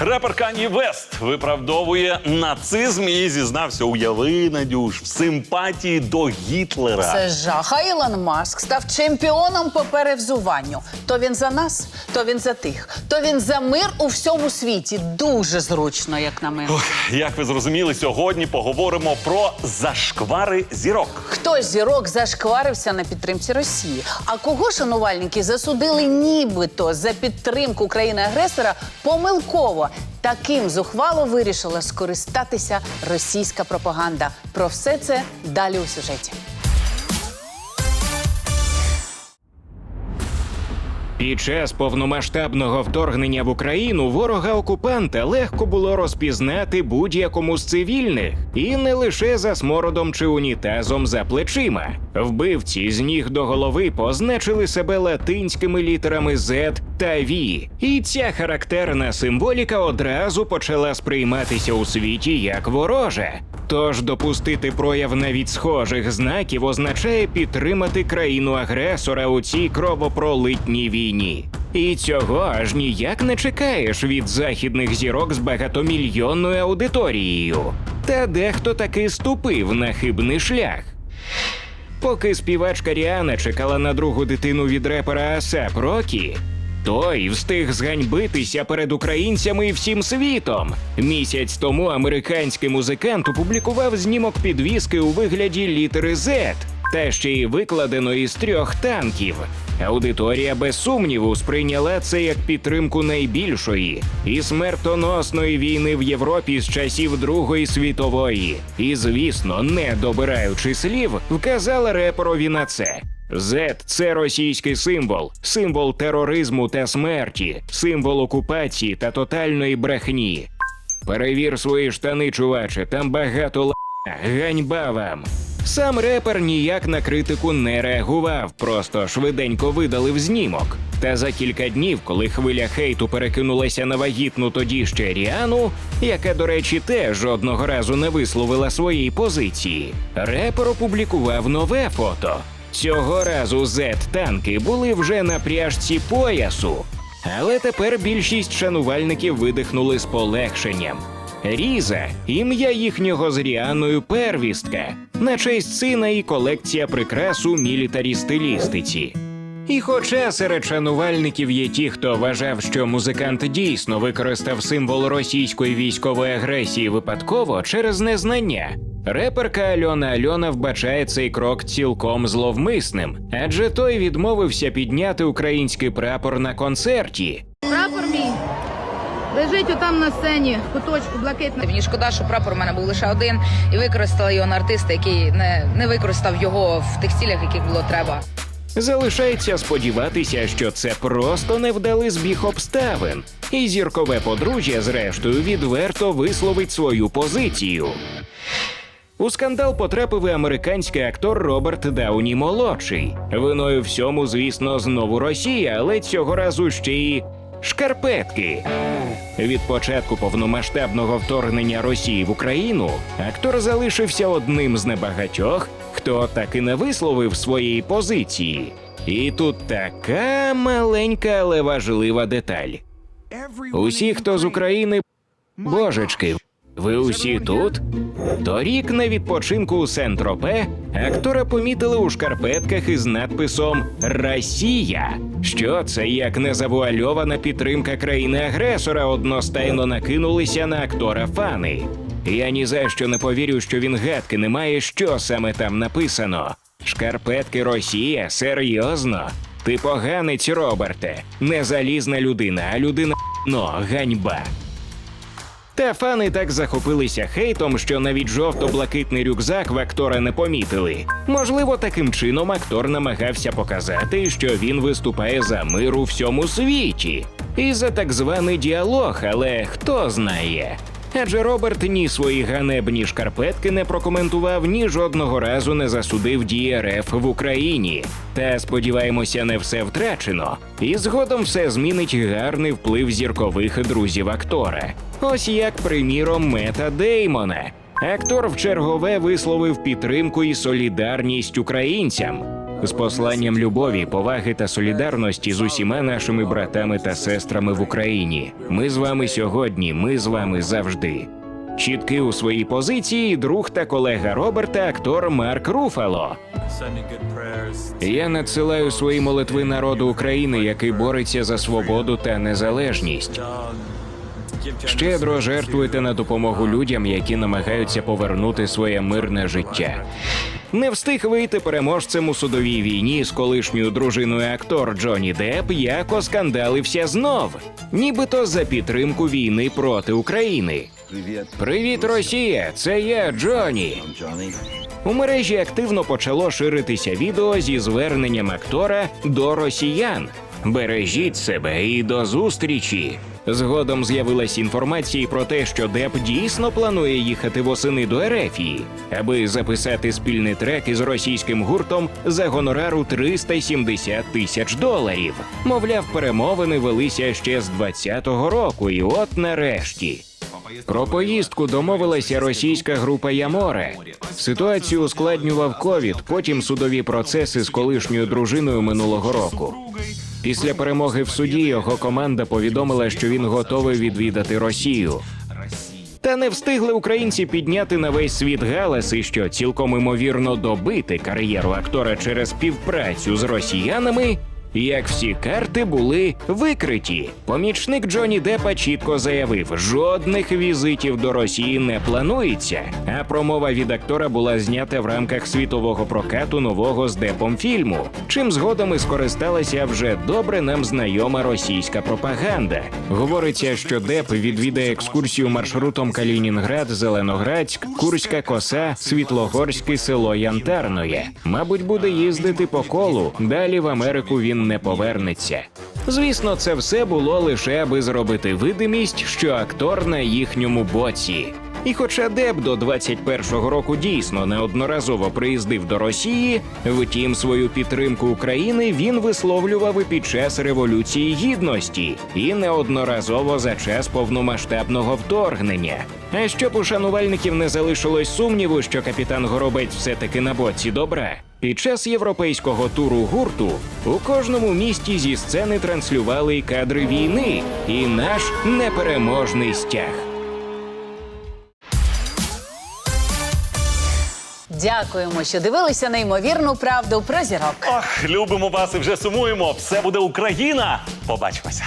Репер Кані Вест виправдовує нацизм і зізнався уяви, Надюш, в симпатії до Гітлера. Це жах. А Ілон Маск став чемпіоном по перевзуванню. То він за нас, то він за тих, то він за мир у всьому світі. Дуже зручно, як на мене. Ох, як ви зрозуміли, сьогодні поговоримо про зашквари зірок. Хтось зірок зашкварився на підтримці Росії. А кого шанувальники засудили нібито за підтримку країни-агресора помилково? Таким зухвало вирішила скористатися російська пропаганда. Про все це далі у сюжеті. Під час повномасштабного вторгнення в Україну ворога окупанта легко було розпізнати будь-якому з цивільних, і не лише за смородом чи унітазом за плечима. Вбивці з ніг до голови позначили себе латинськими літерами Z та V. І ця характерна символіка одразу почала сприйматися у світі як ворожа. Тож допустити прояв навіть схожих знаків означає підтримати країну-агресора у цій кровопролитній війні. І цього аж ніяк не чекаєш від західних зірок з багатомільйонною аудиторією. Та дехто таки ступив на хибний шлях. Поки співачка Ріана чекала на другу дитину від репера Асап Рокі, той встиг зганьбитися перед українцями і всім світом. Місяць тому американський музикант опублікував знімок підвіски у вигляді літери Z, та ще й викладено із трьох танків. Аудиторія без сумніву сприйняла це як підтримку найбільшої і смертоносної війни в Європі з часів Другої світової. І, звісно, не добираючи слів, вказала реперові на це. Z – це російський символ, символ тероризму та смерті, символ окупації та тотальної брехні. Перевір свої штани, чуваче, там багато л***. Ганьба вам. Сам репер ніяк на критику не реагував, просто швиденько видалив знімок. Та за кілька днів, коли хвиля хейту перекинулася на вагітну тоді ще Ріану, яка, до речі, теж жодного разу не висловила своєї позиції, репер опублікував нове фото. Цього разу Z-танки були вже на пряжці поясу. Але тепер більшість шанувальників видихнули з полегшенням. Різа ім'я їхнього з Ріаною первістка, на честь сина і колекція прикрас у мілітарі стилістиці. І хоча серед шанувальників є ті, хто вважав, що музикант дійсно використав символ російської військової агресії випадково через незнання, реперка Альона Альона вбачає цей крок цілком зловмисним, адже той відмовився підняти український прапор на концерті. Прапор мій лежить отам на сцені, в куточку блакитний. Мені шкода, що прапор у мене був лише один, і використала його на артиста, який не, не використав його в тих цілях, яких було треба. Залишається сподіватися, що це просто невдалий збіг обставин, і зіркове подружжя, зрештою, відверто висловить свою позицію. У скандал потрапив і американський актор Роберт Дауні молодший. Виною всьому, звісно, знову Росія, але цього разу ще й шкарпетки. Від початку повномасштабного вторгнення Росії в Україну актор залишився одним з небагатьох, хто так і не висловив своєї позиції. І тут така маленька, але важлива деталь. Усі, хто з України, божечки, ви усі тут? Торік на відпочинку у Сент-Тропе актора помітили у шкарпетках із надписом Росія. Що це як незавуальована підтримка країни-агресора одностайно накинулися на актора фани. Я ні за що не повірю, що він гадки не має, що саме там написано. Шкарпетки Росія? Серйозно? Ти поганець, Роберте, не залізна людина, а людина но ганьба. Та фани так захопилися хейтом, що навіть жовто-блакитний рюкзак в актора не помітили. Можливо, таким чином актор намагався показати, що він виступає за мир у всьому світі. І за так званий діалог, але хто знає. Адже Роберт ні свої ганебні шкарпетки не прокоментував, ні жодного разу не засудив дії РФ в Україні. Та сподіваємося, не все втрачено. І згодом все змінить гарний вплив зіркових друзів актора. Ось як, приміром, Мета Деймона. Актор в чергове висловив підтримку і солідарність українцям. З посланням любові, поваги та солідарності з усіма нашими братами та сестрами в Україні. Ми з вами сьогодні, ми з вами завжди. Чіткий у своїй позиції друг та колега Роберта, актор Марк Руфало. Я надсилаю свої молитви народу України, який бореться за свободу та незалежність. Щедро жертвуйте на допомогу людям, які намагаються повернути своє мирне життя. Не встиг вийти переможцем у судовій війні з колишньою дружиною актор Джонні Депп, як оскандалився знов, нібито за підтримку війни проти України. Привіт, Росія! Це я, Джонні. У мережі активно почало ширитися відео зі зверненням актора до росіян. Бережіть себе і до зустрічі. Згодом з'явилась інформація про те, що Деп дійсно планує їхати восени до Ерефії, аби записати спільний трек із російським гуртом за гонорару 370 тисяч доларів. Мовляв, перемовини велися ще з 20-го року, і от нарешті. Про поїздку домовилася російська група Яморе. Ситуацію ускладнював ковід, потім судові процеси з колишньою дружиною минулого року. Після перемоги в суді його команда повідомила, що він готовий відвідати Росію. Та не встигли українці підняти на весь світ галаси, що цілком імовірно добити кар'єру актора через співпрацю з росіянами. Як всі карти були викриті, помічник Джоні Деппа чітко заявив: жодних візитів до Росії не планується. А промова від актора була знята в рамках світового прокату нового з Депом фільму. Чим згодом і скористалася вже добре нам знайома російська пропаганда. Говориться, що Деп відвідає екскурсію маршрутом Калінінград, Зеленоградськ, Курська коса, Світлогорське село Янтарноє. Мабуть, буде їздити по колу. Далі в Америку він не повернеться. Звісно, це все було лише аби зробити видимість, що актор на їхньому боці. І хоча Деб до 21-го року дійсно неодноразово приїздив до Росії, втім свою підтримку України він висловлював і під час революції гідності і неодноразово за час повномасштабного вторгнення. А щоб у шанувальників не залишилось сумніву, що капітан Горобець все-таки на боці добра. Під час європейського туру гурту у кожному місті зі сцени транслювали й кадри війни і наш непереможний стяг. Дякуємо, що дивилися неймовірну правду про зірок. Ох, любимо вас і вже сумуємо. Все буде Україна. Побачимося.